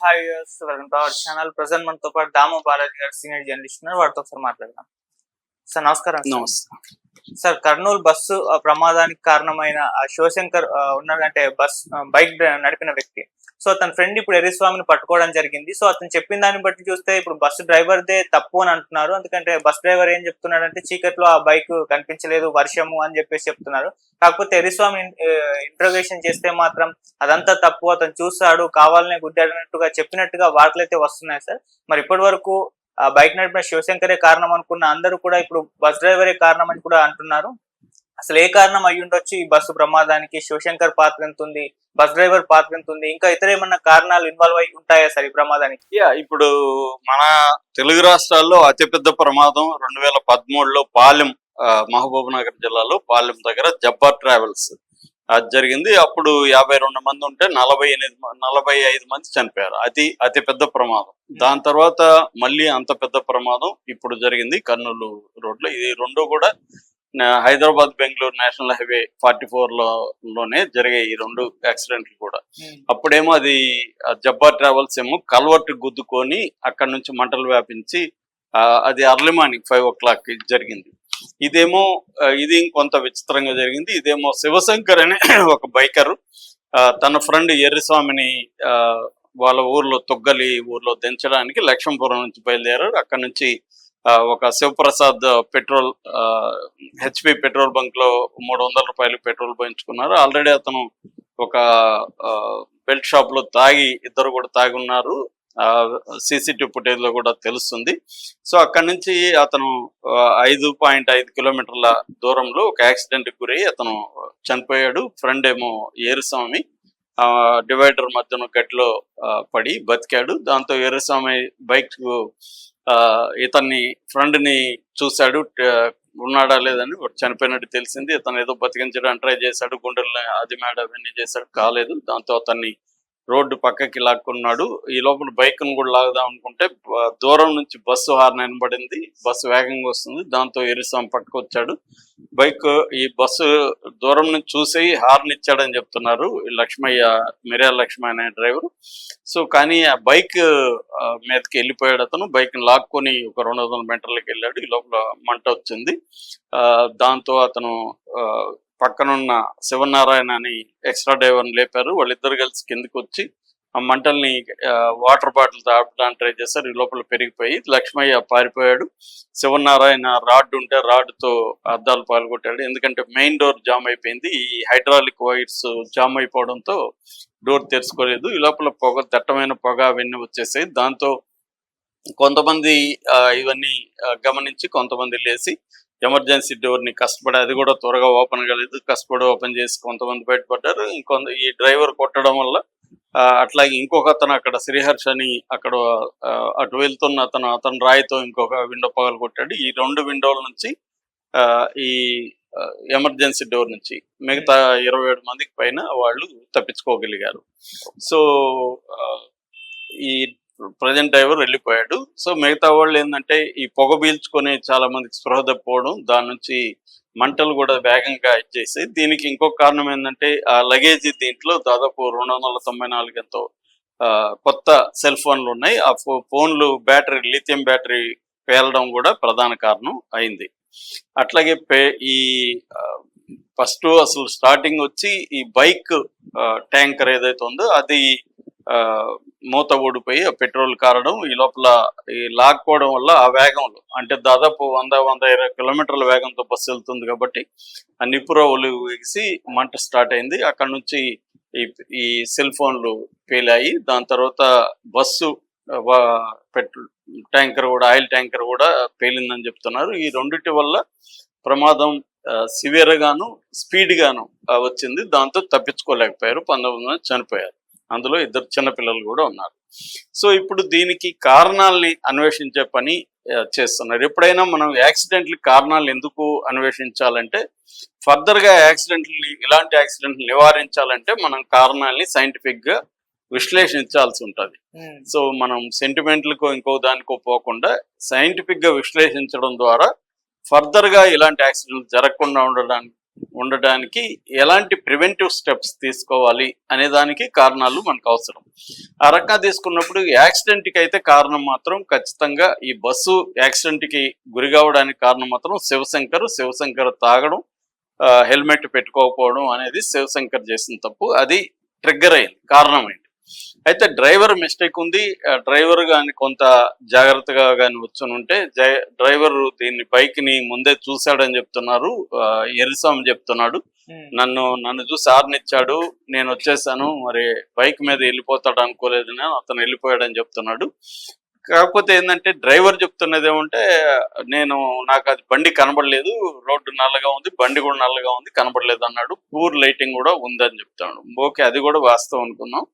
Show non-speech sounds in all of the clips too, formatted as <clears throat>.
Hi welcome to our channel present మనతో పాటు దామ బాలాజీ గారు సీనియర్ జర్నలిస్ట్ ఉన్నారు. వారితో ఒకసారి మాట్లాడదాం. సార్ నమస్కారం సార్. నమస్తే. సార్ కర్నూలు బస్సు ప్రమాదానికి కారణమైన శివశంకర్ ఉన్నాడంటే బస్ బైక్ నడిపిన వ్యక్తి. సో అతని ఫ్రెండ్ ఇప్పుడు ఎర్రస్వామిని పట్టుకోవడం జరిగింది. సో అతను చెప్పిన దాన్ని బట్టి చూస్తే ఇప్పుడు బస్సు డ్రైవర్దే తప్పు అని అంటున్నారు. ఎందుకంటే బస్ డ్రైవర్ ఏం చెప్తున్నాడంటే చీకట్లో ఆ బైక్ కనిపించలేదు వర్షము అని చెప్పేసి చెప్తున్నారు. కాకపోతే ఎర్రస్వామి ఇంట్రోగేషన్ చేస్తే మాత్రం అదంతా తప్పు. అతను చూస్తాడు కావాలనే గుద్దాడినట్టుగా చెప్పినట్టుగా వార్తలు అయితే వస్తున్నాయి సార్. మరి ఇప్పటి వరకు బైక్ నడిపిన శివశంకరే కారణం అనుకున్న అందరూ కూడా ఇప్పుడు బస్ డ్రైవరే కారణం అని కూడా అంటున్నారు. అసలు ఏ కారణం అయి ఉండొచ్చు ఈ బస్సు ప్రమాదానికి? శివశంకర్ పాత్ర ఎంత ఉంది బస్ డ్రైవర్ పాత్ర ఎంత ఉంది ఇంకా ఇతర ఏమన్నా కారణాలు ఇన్వాల్వ్ అయి ఉంటాయా సార్ ఈ ప్రమాదానికి? యా ఇప్పుడు మన తెలుగు రాష్ట్రాల్లో అతిపెద్ద ప్రమాదం రెండు వేల పదమూడులో పాలెం ఆ, మహబూబ్ నగర్ జిల్లాలో పాలెం దగ్గర జబ్బర్ ట్రావెల్స్. అది జరిగింది. అప్పుడు యాభై రెండు మంది ఉంటే నలభై ఎనిమిది నలభై ఐదు మంది చనిపోయారు. అది అతి పెద్ద ప్రమాదం. దాని తర్వాత మళ్ళీ అంత పెద్ద ప్రమాదం ఇప్పుడు జరిగింది కర్నూలు రోడ్లో. ఇది రెండు కూడా Hyderabad Bengaluru national highway forty ఫోర్లోనే జరిగాయి ఈ రెండు యాక్సిడెంట్లు కూడా. అప్పుడేమో అది ఆ జబ్బార్ ట్రావెల్స్ ఏమో కల్వర్ట్ గుద్దుకొని అక్కడ నుంచి మంటలు వ్యాపించి అది early morning five o'clock జరిగింది. ఇదేమో ఇది ఇంకొంత విచిత్రంగా జరిగింది. ఇదేమో శివశంకర్ అనే <clears throat> ఒక బైకర్. తన ఫ్రెండ్ ఎర్రిస్వామిని ఆ, వాళ్ళ ఊర్లో తొగ్గలి ఊర్లో దించడానికి లక్ష్మీపురం నుంచి బయలుదేరారు. అక్కడ నుంచి ఒక శివప్రసాద్ పెట్రోల్ హెచ్పి పెట్రోల్ బంక్లో మూడు వందల రూపాయలు పెట్రోల్ పోయించుకున్నారు. ఆల్రెడీ అతను ఒక బెల్ట్ షాప్లో తాగి ఇద్దరు కూడా తాగి ఉన్నారు సీసీటీవీ ఫుటేజ్లో కూడా తెలుస్తుంది. సో అక్కడి నుంచి అతను ఐదు పాయింట్ ఐదు కిలోమీటర్ల దూరంలో ఒక యాక్సిడెంట్ గురై అతను చనిపోయాడు. ఫ్రెండ్ ఏమో ఏరుస్వామి. డివైడర్ మధ్యన గట్లో పడి బతికాడు. దాంతో ఏరుస్వామి బైక్ ఇతన్ని ఫ్రెండ్ని చూశాడు ఉన్నాడా లేదని చనిపోయినట్టు తెలిసింది. ఇతను ఏదో బతికించడానికి ట్రై చేశాడు. గుండెల్లో అది మేడ అవన్నీ చేశాడు. కాలేదు. దాంతో అతన్ని రోడ్డు పక్కకి లాక్కున్నాడు. ఈ లోపల బైక్ను కూడా లాగుదాం అనుకుంటే దూరం నుంచి బస్సు హార్న్ వినబడింది. బస్సు వేగంగా వస్తుంది. దాంతో ఎరిసాం పక్కకు వచ్చాడు బైక్ ఈ బస్సు దూరం నుంచి చూసి హార్న్ ఇచ్చాడని చెప్తున్నారు. ఈ లక్ష్మయ్య మిరియా లక్ష్మయ్య అనే డ్రైవర్. సో కానీ ఆ బైక్ మీదకి వెళ్ళిపోయాడు అతను. బైక్ని లాక్కొని ఒక రెండు వందల మీటర్లకు వెళ్ళాడు. ఈ లోపల మంట వచ్చింది. ఆ, దాంతో అతను ఆ, పక్కనున్న శివనారాయణ అని ఎక్స్ట్రా డ్రైవర్ని లేపారు. వాళ్ళిద్దరు కలిసి కిందకి వచ్చి ఆ మంటల్ని వాటర్ బాటిల్ తాపడానికి ట్రై చేశారు. ఈ లోపల పెరిగిపోయి లక్ష్మయ్య పారిపోయాడు. శివనారాయణ రాడ్ ఉంటే రాడ్తో అద్దాలు పాల్గొట్టాడు. ఎందుకంటే మెయిన్ డోర్ జామ్ అయిపోయింది. ఈ హైడ్రాలిక్ వైర్స్ జామ్ అయిపోవడంతో డోర్ తెరుచుకోలేదు. ఈ లోపల పొగ దట్టమైన పొగ అవన్నీ వచ్చేసాయి. దాంతో కొంతమంది ఆ, ఇవన్నీ గమనించి కొంతమంది లేచి ఎమర్జెన్సీ డోర్ని కష్టపడి అది కూడా త్వరగా ఓపెన్ కాలేదు. కష్టపడి ఓపెన్ చేసి కొంతమంది బయటపడ్డారు. ఇంకొంత ఈ డ్రైవర్ కొట్టడం వల్ల అట్లాగే ఇంకొక అతను అక్కడ శ్రీహర్ష అని అక్కడ అటు వెళ్తున్న అతను అతను రాయితో ఇంకొక విండో పగలు కొట్టాడు. ఈ రెండు విండోల నుంచి ఆ, ఈ ఎమర్జెన్సీ డోర్ నుంచి మిగతా ఇరవై ఏడు మందికి పైన వాళ్ళు తప్పించుకోగలిగారు. సో ఆ, ఈ ప్రజెంట్ డ్రైవర్ వెళ్ళిపోయాడు. సో మిగతా వాళ్ళు ఏంటంటే ఈ పొగ పీల్చుకొని చాలా మందికి స్పృహ తప్పిపోవడం దాని నుంచి మంటలు కూడా వేగంగా ఇచ్చేసి దీనికి ఇంకొక కారణం ఏంటంటే ఆ లగేజ్ దీంట్లో దాదాపు రెండు వందల తొంభై నాలుగు ఎంతో ఆ, కొత్త సెల్ ఫోన్లు ఉన్నాయి. ఆ ఫో- ఫోన్లు బ్యాటరీ లిథియం బ్యాటరీ పేలడం కూడా ప్రధాన కారణం అయింది. అట్లాగే పే ఈ ఫస్ట్ అసలు స్టార్టింగ్ వచ్చి ఈ బైక్ ట్యాంకర్ ఏదైతే ఉందో అది మూత ఊడిపోయి ఆ పెట్రోల్ కారడం ఈ లోపల ఈ లాక్కోవడం వల్ల ఆ వేగంలో అంటే దాదాపు వంద వంద ఇరవై కిలోమీటర్ల వేగంతో బస్సు వెళ్తుంది కాబట్టి ఆ నిప్పురవ్వలు వేసి మంట స్టార్ట్ అయింది. అక్కడ నుంచి ఈ ఈ సెల్ ఫోన్లు పేలాయి దాని తర్వాత బస్సు పెట్రోల్ ట్యాంకర్ కూడా ఆయిల్ ట్యాంకర్ కూడా పేలిందని చెప్తున్నారు. ఈ రెండింటి వల్ల ప్రమాదం సివియర్గాను గాను స్పీడ్ గాను వచ్చింది. దాంతో తప్పించుకోలేకపోయారు. పంతొమ్మిది మంది చనిపోయారు. అందులో ఇద్దరు చిన్నపిల్లలు కూడా ఉన్నారు. సో ఇప్పుడు దీనికి కారణాలని అన్వేషించే పని చేస్తున్నారు. ఎప్పుడైనా మనం యాక్సిడెంట్ల కారణాలు ఎందుకు అన్వేషించాలంటే ఫర్దర్గా యాక్సిడెంట్ని ఇలాంటి యాక్సిడెంట్లు నివారించాలంటే మనం కారణాలని సైంటిఫిక్గా విశ్లేషించాల్సి ఉంటుంది. సో మనం సెంటిమెంట్లకు ఇంకో దానికో పోకుండా సైంటిఫిక్గా విశ్లేషించడం ద్వారా ఫర్దర్గా ఇలాంటి యాక్సిడెంట్ జరగకుండా ఉండడానికి ఉండడానికి ఎలాంటి ప్రివెంటివ్ స్టెప్స్ తీసుకోవాలి అనే దానికి కారణాలు మనకు అవసరం. ఆ రకంగా తీసుకున్నప్పుడు యాక్సిడెంట్కి అయితే కారణం మాత్రం ఖచ్చితంగా ఈ బస్సు యాక్సిడెంట్కి గురి కావడానికి కారణం మాత్రం శివశంకర్. శివశంకర్ తాగడం హెల్మెట్ పెట్టుకోకపోవడం అనేది శివశంకర్ చేసిన తప్పు. అది ట్రిగ్గర్ అయింది కారణమైంది అయితే డ్రైవర్ మిస్టేక్ ఉంది. డ్రైవర్ గాని కొంత జాగ్రత్తగా గాని వచ్చుని ఉంటే జై- డ్రైవర్ దీన్ని బైక్ని ముందే చూశాడని చెప్తున్నారు. ఆ, ఎరిసాం చెప్తున్నాడు. నన్ను నన్ను చూసి ఆర్నిచ్చాడు. నేను వచ్చేసాను. మరి బైక్ మీద వెళ్ళిపోతాడు అనుకోలేదు నేను అతను వెళ్ళిపోయాడని చెప్తున్నాడు. కాకపోతే ఏంటంటే డ్రైవర్ చెప్తున్నది ఏమంటే నేను నాకు అది బండి కనబడలేదు. రోడ్డు నల్లగా ఉంది. బండి కూడా నల్లగా ఉంది. కనబడలేదు అన్నాడు. పూర్ లైటింగ్ కూడా ఉందని చెప్తాడు ఓకే అది కూడా వాస్తవం అనుకున్నాం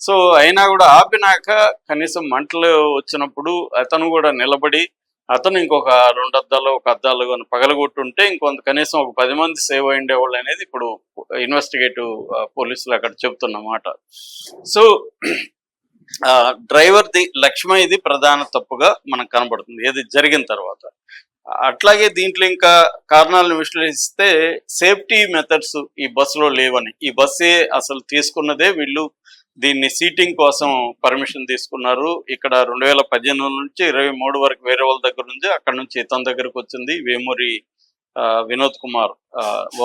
సో అయినా కూడా ఆపినాక కనీసం మంటలు వచ్చినప్పుడు అతను కూడా నిలబడి అతను ఇంకొక రెండు అద్దాలు ఒక అద్దాలు కానీ పగలగొట్టుంటే ఇంకొంత కనీసం ఒక పది మంది సేవ్ అయ్యేవాళ్ళు అనేది ఇప్పుడు ఇన్వెస్టిగేటివ్ పోలీసులు అక్కడ చెప్తున్నమాట సో ఆ, డ్రైవర్ది లక్ష్మ ఇది ప్రధాన తప్పుగా మనకు కనబడుతుంది ఏది జరిగిన తర్వాత. అట్లాగే దీంట్లో ఇంకా కారణాలను విశ్లేషిస్తే సేఫ్టీ మెథడ్స్ ఈ బస్సులో లేవని. ఈ బస్సే అసలు తీసుకున్నదే వీళ్ళు దీన్ని సీటింగ్ కోసం పర్మిషన్ తీసుకున్నారు. ఇక్కడ రెండు వేల పద్దెనిమిది నుంచి ఇరవై మూడు వరకు వేరే వాళ్ళ దగ్గర నుంచి అక్కడ నుంచి ఇతని దగ్గరకు వచ్చింది వేమూరి ఆ, వినోద్ కుమార్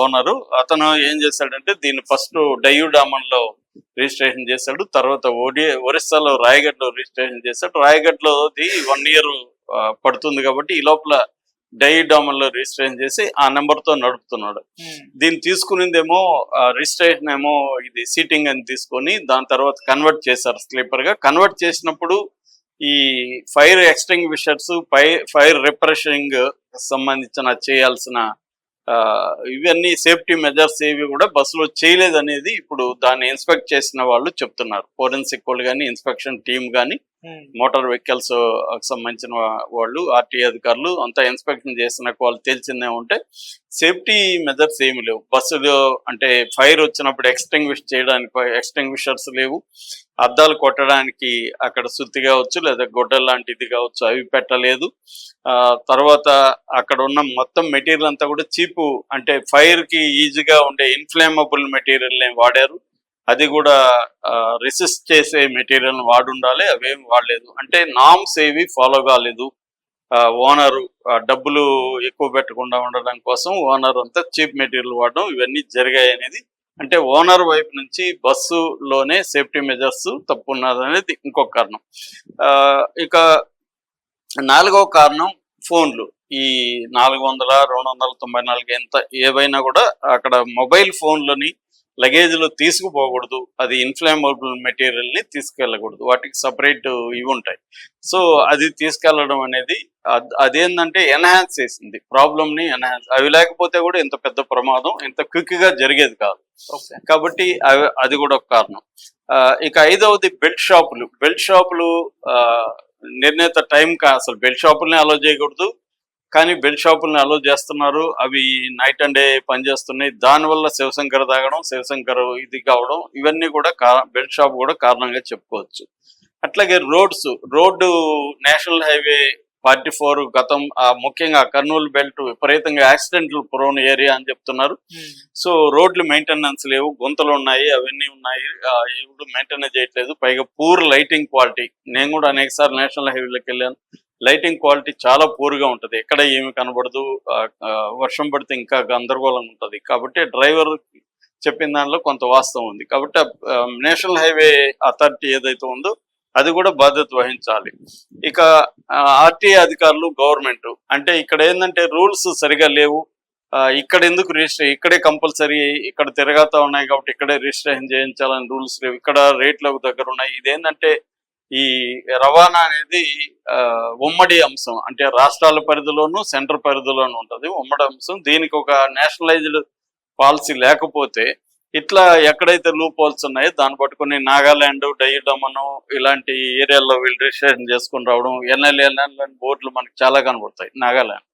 ఓనరు. అతను ఏం చేశాడంటే దీన్ని ఫస్ట్ డయ్యూడామన్లో రిజిస్ట్రేషన్ చేశాడు. తర్వాత ఓడి ఒరిస్సాలో రాయగఢ్లో రిజిస్ట్రేషన్ చేశాడు. రాయగఢ్లో వన్ ఇయర్ పడుతుంది కాబట్టి ఈ లోపల డైడామన్లో రిజిస్ట్రేషన్ చేసి ఆ నెంబర్తో నడుపుతున్నాడు దీన్ని తీసుకునిందేమో రిజిస్ట్రేషన్ ఏమో ఇది సీటింగ్ అని తీసుకొని దాని తర్వాత కన్వర్ట్ చేశారు స్లీపర్గా కన్వర్ట్ చేసినప్పుడు ఈ ఫైర్ ఎక్స్టింగ్విషర్స్ ఫై ఫైర్ రిప్రెషింగ్ సంబంధించిన చేయాల్సిన ఇవన్నీ సేఫ్టీ మెజర్స్ ఏవి కూడా బస్సులో చేయలేదనేది ఇప్పుడు దాన్ని ఇన్స్పెక్ట్ చేసిన వాళ్ళు చెప్తున్నారు. ఫోరెన్సిక్ వాళ్ళు కానీ ఇన్స్పెక్షన్ టీమ్ కానీ Hmm. మోటార్ వెహికల్స్ సంబంధించిన వాళ్ళు ఆర్టీ అధికారులు అంతా ఇన్స్పెక్షన్ చేసిన వాళ్ళు తెలిసిందే ఉంటే సేఫ్టీ మెజర్స్ ఏమి లేవు. బస్సులు అంటే ఫైర్ వచ్చినప్పుడు ఎక్స్టింగ్విష్ చేయడానికి ఎక్స్టింగ్విషర్స్ లేవు. అద్దాలు కొట్టడానికి అక్కడ సుత్తి కావచ్చు లేదా గొడ్డ లాంటిది కావచ్చు అవి పెట్టలేదు. ఆ తర్వాత అక్కడ ఉన్న మొత్తం మెటీరియల్ అంతా కూడా చీపు అంటే ఫైర్కి ఈజీగా ఉండే ఇన్ఫ్లేమబుల్ మెటీరియల్ వాడారు. అది కూడా రెసిస్ట్ చేసే మెటీరియల్ వాడుండాలి అవేం వాడలేదు. అంటే నామ్స్ ఏవి ఫాలో కాలేదు. ఓనరు డబ్బులు ఎక్కువ పెట్టకుండా ఉండడం కోసం ఓనర్ అంతా చీప్ మెటీరియల్ వాడడం ఇవన్నీ జరిగాయి అనేది. అంటే ఓనర్ వైపు నుంచి బస్సులోనే సేఫ్టీ మెజర్స్ తప్పు ఉన్నది అనేది ఇంకొక కారణం. ఆ, ఇక నాలుగవ కారణం ఫోన్లు. ఈ నాలుగు వందల రెండు వందల తొంభై నాలుగు ఎంత ఏవైనా కూడా అక్కడ మొబైల్ ఫోన్లని లగేజ్లో తీసుకుపోకూడదు. అది ఇన్ఫ్లామబుల్ మెటీరియల్ని తీసుకెళ్ళకూడదు. వాటికి సపరేట్ ఇవి ఉంటాయి. సో అది తీసుకెళ్ళడం అనేది అద్- అదేంటంటే ఎన్హాన్స్ చేసింది. ప్రాబ్లమ్ని ఎన్హాన్స్ అవి లేకపోతే కూడా ఇంత పెద్ద ప్రమాదం ఇంత క్విక్గా జరిగేది కాదు. కాబట్టి అవి- అది కూడా ఒక కారణం. ఇక ఐదవది బెల్ట్ షాపులు బెల్ట్ షాపులు నిర్ణీత టైం కా అసలు బెల్ట్ షాపుల్ని అలో చేయకూడదు. కానీ బెల్ట్ షాపుల్ని అలో చేస్తున్నారు. అవి నైట్ అండ్ డే పనిచేస్తున్నాయి. దానివల్ల శివశంకర్ తాగడం శివశంకర్ ఇది కావడం ఇవన్నీ కూడా బెల్ట్ షాప్ కూడా కారణంగా చెప్పుకోవచ్చు. అట్లాగే roads road national highway forty four గతం ఆ, ముఖ్యంగా కర్నూలు బెల్ట్ విపరీతంగా యాక్సిడెంట్లు ప్రోన్ ఏరియా అని చెప్తున్నారు. సో రోడ్లు మెయింటెనెన్స్ లేవు గుంతలు ఉన్నాయి అవన్నీ ఉన్నాయి. ఎవరు మెయింటెనెన్స్ చేయట్లేదు. పైగా పూర్ లైటింగ్ క్వాలిటీ నేను కూడా అనేక సార్లు నేషనల్ హైవేలోకి వెళ్ళాను. లైటింగ్ క్వాలిటీ చాలా పూర్గా ఉంటుంది. ఎక్కడ ఏమి కనబడదు. వర్షం పడితే ఇంకా గందరగోళం ఉంటుంది. కాబట్టి డ్రైవర్ చెప్పిన దానిలో కొంత వాస్తవం ఉంది. కాబట్టి నేషనల్ హైవే అథారిటీ ఏదైతే ఉందో అది కూడా బాధ్యత వహించాలి. ఇక ఆర్టీఏ అధికారులు గవర్నమెంట్ అంటే ఇక్కడ ఏంటంటే రూల్స్ సరిగా లేవు. ఆ, ఇక్కడ ఎందుకు రిజిస్టర్ ఇక్కడే కంపల్సరీ ఇక్కడ తిరగతా ఉన్నాయి కాబట్టి ఇక్కడే రిజిస్ట్రేషన్ చేయించాలని రూల్స్ లేవు. ఇక్కడ రేట్లకు దగ్గర ఉన్నాయి. ఇదేంటంటే ఈ రవాణా అనేది ఉమ్మడి అంశం. అంటే రాష్ట్రాల పరిధిలోను సెంటర్ పరిధిలోను ఉంటది. ఉమ్మడి అంశం. దీనికి ఒక నేషనలైజ్డ్ పాలసీ లేకపోతే ఇట్లా ఎక్కడైతే లూప్ హోల్స్ ఉన్నాయో దాన్ని పట్టుకుని నాగాలాండ్ డయ్యడమను ఇలాంటి ఏరియాల్లో వీళ్ళు రిజిస్ట్రేషన్ చేసుకుని రావడం ఎన్ఎల్ఎల్ఎన్ బోర్డులు మనకి చాలా కనబడతాయి నాగాలాండ్.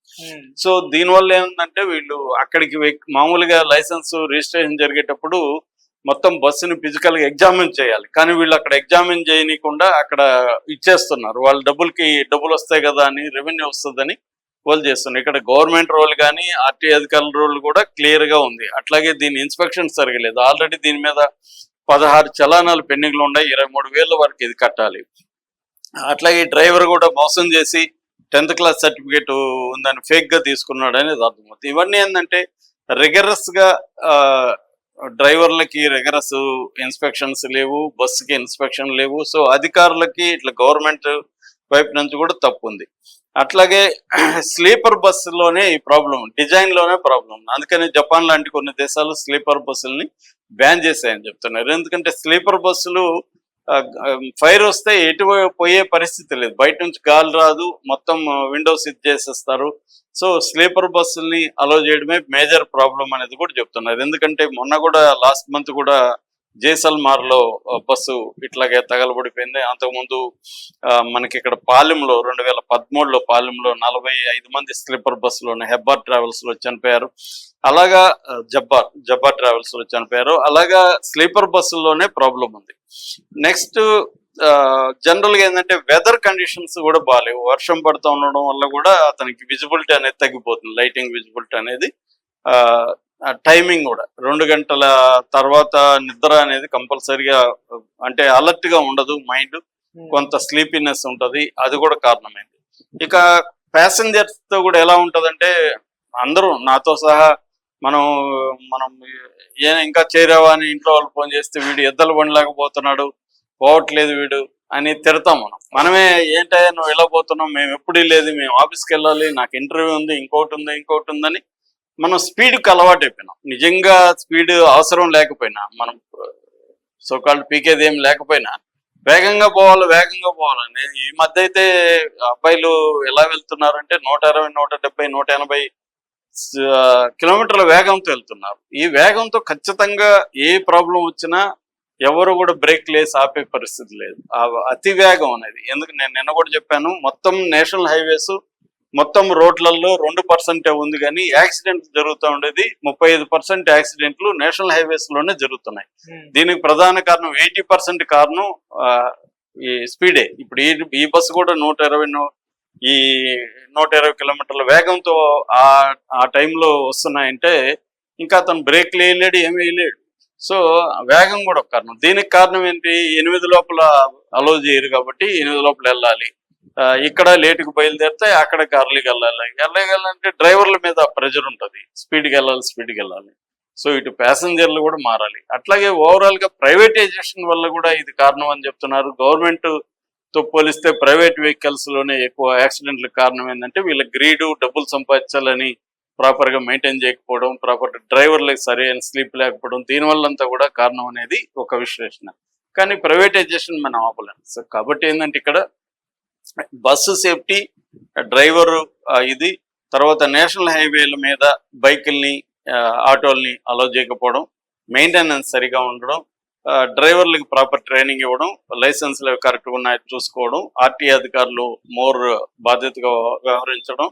సో దీనివల్ల ఏంటంటే వీళ్ళు అక్కడికి మామూలుగా లైసెన్స్ రిజిస్ట్రేషన్ జరిగేటప్పుడు మొత్తం బస్సుని ఫిజికల్గా ఎగ్జామిన్ చేయాలి. కానీ వీళ్ళు అక్కడ ఎగ్జామిన్ చేయనీయకుండా అక్కడ ఇచ్చేస్తున్నారు. వాళ్ళ డబ్బులకి డబ్బులు వస్తాయి కదా అని రెవెన్యూ వస్తుందని వాళ్ళు చేస్తున్నారు. ఇక్కడ గవర్నమెంట్ రోల్ కానీ ఆర్టీ అధికారుల రోల్ కూడా క్లియర్గా ఉంది. అట్లాగే దీని ఇన్స్పెక్షన్ జరగలేదు. ఆల్రెడీ దీని మీద పదహారు చలానాలు పెండింగ్లు ఉన్నాయి. ఇరవై మూడు వేల వరకు ఇది కట్టాలి. అట్లాగే డ్రైవర్ కూడా మోసం చేసి టెన్త్ క్లాస్ సర్టిఫికేట్ ఉందని ఫేక్గా తీసుకున్నాడు అనేది అర్థమవుతుంది. ఇవన్నీ ఏంటంటే రిగరస్గా డ్రైవర్లకి రిగరస్ ఇన్స్పెక్షన్స్ లేవు బస్సుకి ఇన్స్పెక్షన్ లేవు. సో అధికారులకి ఇట్లా గవర్నమెంట్ వైపు నుంచి కూడా తప్పు ఉంది. అట్లాగే <clears throat> స్లీపర్ బస్సులోనే ఈ ప్రాబ్లం డిజైన్లోనే ప్రాబ్లం ఉంది అందుకని జపాన్ లాంటి కొన్ని దేశాలు స్లీపర్ బస్సుల్ని బ్యాన్ చేశాయని చెప్తున్నారు. ఎందుకంటే స్లీపర్ బస్సులు ఫైర్ వస్తే ఎటు పోయే పరిస్థితి లేదు. బయట నుంచి గాలి రాదు మొత్తం విండోస్ ఇది చేసేస్తారు. సో స్లీపర్ బస్సుల్ని అలో చేయడమే మేజర్ ప్రాబ్లం అనేది కూడా చెప్తున్నారు. ఎందుకంటే మొన్న కూడా లాస్ట్ మంత్ కూడా జైసల్మార్లో బస్సు ఇట్లాగే తగలబడిపోయింది. అంతకుముందు ఆ, మనకి ఇక్కడ పాలెంలో రెండు వేల పదమూడులో పాలెంలో నలభై ఐదు మంది స్లీపర్ బస్సులోనే హెబ్బార్ ట్రావెల్స్లో చనిపోయారు. అలాగా జబ్బార్ జబ్బార్ ట్రావెల్స్లో చనిపోయారు. అలాగా స్లీపర్ బస్సుల్లోనే ప్రాబ్లం ఉంది. నెక్స్ట్ జనరల్గా ఏంటంటే వెదర్ కండిషన్స్ కూడా బాగాలేవు వర్షం పడుతూ ఉండడం వల్ల కూడా అతనికి విజిబిలిటీ అనేది తగ్గిపోతుంది. లైటింగ్ విజిబిలిటీ అనేది టైమింగ్ కూడా. రెండు గంటల తర్వాత నిద్ర అనేది కంపల్సరిగా అంటే అలర్ట్గా ఉండదు మైండ్ కొంత స్లీపీనెస్ ఉంటది. అది కూడా కారణమైంది ఇక ప్యాసింజర్స్తో కూడా ఎలా ఉంటదంటే అందరూ నాతో సహా మనం మనం ఏ ఇంకా చేరావా అని ఇంట్లో వాళ్ళు ఫోన్ చేస్తే వీడు ఎద్దలు బండిలేకపోతున్నాడు పోవట్లేదు వీడు అని తిడతాం మనం. మనమే ఏంటయ్యా నువ్వు ఎలా పోతున్నావు మేము ఎప్పుడు లేదు మేము ఆఫీస్కి వెళ్ళాలి నాకు ఇంటర్వ్యూ ఉంది ఇంకోటి ఉంది ఇంకోటి ఉందని మనం స్పీడ్కి అలవాటు అయిపోయినాం. నిజంగా స్పీడ్ అవసరం లేకపోయినా మనం సోకాల్డ్ పీకేది ఏం లేకపోయినా వేగంగా పోవాలి వేగంగా పోవాలని ఈ మధ్య అయితే అబ్బాయిలు ఎలా వెళ్తున్నారంటే నూట అరవై నూట డెబ్బై నూట ఎనభై కిలోమీటర్ల వేగంతో వెళ్తున్నారు. ఈ వేగంతో ఖచ్చితంగా ఏ ప్రాబ్లం వచ్చినా ఎవరు కూడా బ్రేక్ లేసి ఆపే పరిస్థితి లేదు. అతి వేగం అనేది. ఎందుకు? నేను నిన్న కూడా చెప్పాను మొత్తం నేషనల్ హైవేస్ మొత్తం రోడ్లలో రెండు పర్సెంటే ఉంది కానీ యాక్సిడెంట్ జరుగుతూ ఉండేది. ముప్పై ఐదు పర్సెంట్ యాక్సిడెంట్లు నేషనల్ హైవేస్లోనే జరుగుతున్నాయి. దీనికి ప్రధాన కారణం ఎయిటీ పర్సెంట్ కారణం ఈ స్పీడే. ఇప్పుడు ఈ ఈ బస్సు కూడా నూట ఇరవై ఈ నూట ఇరవై కిలోమీటర్ల వేగంతో ఆ ఆ టైంలో వస్తున్నాయంటే ఇంకా అతను బ్రేక్ వేయలేడు ఏమి వేయలేడు సో వేగం కూడా ఒక కారణం. దీనికి కారణం ఏంటి? ఎనిమిది లోపల అలో చేయరు కాబట్టి ఎనిమిది లోపల వెళ్ళాలి. ఇక్కడ లేటుకు బయలుదేరితే అక్కడ అర్లీకి వెళ్ళాలి. వెళ్ళాలంటే డ్రైవర్ల మీద ప్రెజర్ ఉంటుంది. స్పీడ్కి వెళ్ళాలి స్పీడ్కి వెళ్ళాలి. సో ఇటు ప్యాసింజర్లు కూడా మారాలి. అట్లాగే ఓవరాల్గా ప్రైవేటైజేషన్ వల్ల కూడా ఇది కారణం అని చెప్తున్నారు. గవర్నమెంట్తో పోలిస్తే ప్రైవేట్ వెహికల్స్లోనే ఎక్కువ యాక్సిడెంట్లకు కారణం ఏంటంటే వీళ్ళ గ్రీడు డబ్బులు సంపాదించాలని ప్రాపర్గా మెయింటైన్ చేయకపోవడం ప్రాపర్ డ్రైవర్లకు సరైన స్లీప్ లేకపోవడం దీనివల్ల అంతా కూడా కారణం అనేది ఒక విశ్లేషణ. కానీ ప్రైవేటైజేషన్ మనం ఆపలేం. సో కాబట్టి ఏంటంటే ఇక్కడ బస్సు సేఫ్టీ డ్రైవర్ ఇది తర్వాత నేషనల్ హైవేల మీద బైకుల్ని ఆటోల్ని అలో చేయకపోవడం మెయింటెనెన్స్ సరిగా ఉండడం డ్రైవర్లకు ప్రాపర్ ట్రైనింగ్ ఇవ్వడం లైసెన్స్లు కరెక్ట్గా ఉన్నాయో చూసుకోవడం ఆర్టీ అధికారులు మోర్ బాధ్యతగా వ్యవహరించడం